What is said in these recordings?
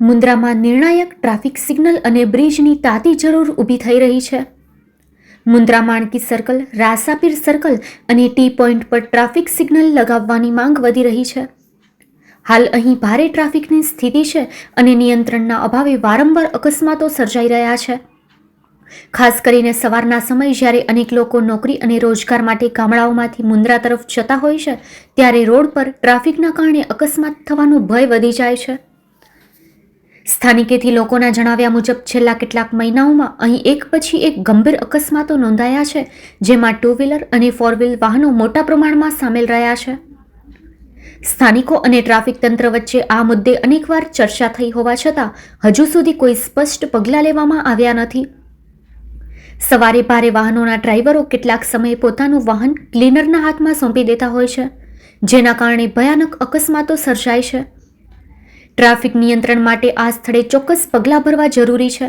મુન્દ્રામાં નિર્ણાયક traffic signal અને બ્રિજની તાતી જરૂર ઊભી થઈ રહી છે. મુન્દ્રા માણકી સર્કલ, રાસાપીર સર્કલ અને ટી પોઈન્ટ પર ટ્રાફિક સિગ્નલ લગાવવાની માંગ વધી રહી છે. હાલ અહીં ભારે ટ્રાફિકની સ્થિતિ છે અને નિયંત્રણના અભાવે વારંવાર અકસ્માતો સર્જાઈ રહ્યા છે. ખાસ કરીને સવારના સમય જ્યારે અનેક લોકો નોકરી અને રોજગાર માટે ગામડાઓમાંથી મુન્દ્રા તરફ જતા હોય છે, ત્યારે રોડ પર ટ્રાફિકના કારણે અકસ્માત થવાનો ભય વધી જાય છે. સ્થાનિકેથી લોકોના જણાવ્યા મુજબ છેલ્લા કેટલાક મહિનાઓમાં અહીં એક પછી એક ગંભીર અકસ્માતો નોંધાયા છે, જેમાં ટુ વ્હીલર અને ફોર વ્હીલ વાહનો મોટા પ્રમાણમાં સામેલ રહ્યા છે. સ્થાનિકો અને ટ્રાફિક તંત્ર વચ્ચે આ મુદ્દે અનેકવાર ચર્ચા થઈ હોવા છતાં હજુ સુધી કોઈ સ્પષ્ટ પગલાં લેવામાં આવ્યા નથી. સવારે ભારે વાહનોના ડ્રાઈવરો કેટલાક સમયે પોતાનું વાહન ક્લીનરના હાથમાં સોંપી દેતા હોય છે, જેના કારણે ભયાનક અકસ્માતો સર્જાય છે. ટ્રાફિક નિયંત્રણ માટે આ સ્થળે ચોક્કસ પગલાં ભરવા જરૂરી છે.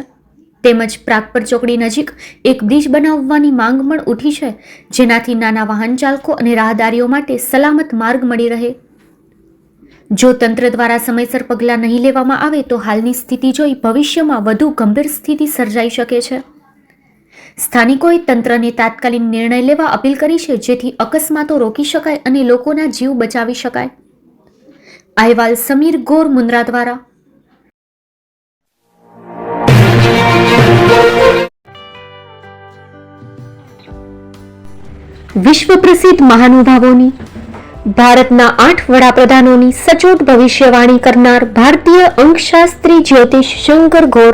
તેમજ પ્રાગપર ચોકડી નજીક એક બ્રિજ બનાવવાની માંગ પણ ઉઠી છે, જેનાથી નાના વાહન ચાલકો અને રાહદારીઓ માટે સલામત માર્ગ મળી રહે. જો તંત્ર દ્વારા સમયસર પગલાં નહીં લેવામાં આવે, તો હાલની સ્થિતિ જોઈ ભવિષ્યમાં વધુ ગંભીર સ્થિતિ સર્જાઈ શકે છે. સ્થાનિકોએ તંત્રને તાત્કાલિક નિર્ણય લેવા અપીલ કરી છે, જેથી અકસ્માતો રોકી શકાય અને લોકોના જીવ બચાવી શકાય. અહેવાલ સમીર ગોર મુન્દ્રા દ્વારા. વિશ્વ પ્રસિદ્ધ મહાનુભાવોની, ભારતના આઠ વડાપ્રધાનોની સચોટ ભવિષ્યવાણી કરનાર ભારતીય અંકશાસ્ત્રી જ્યોતિષ શંકર ગોર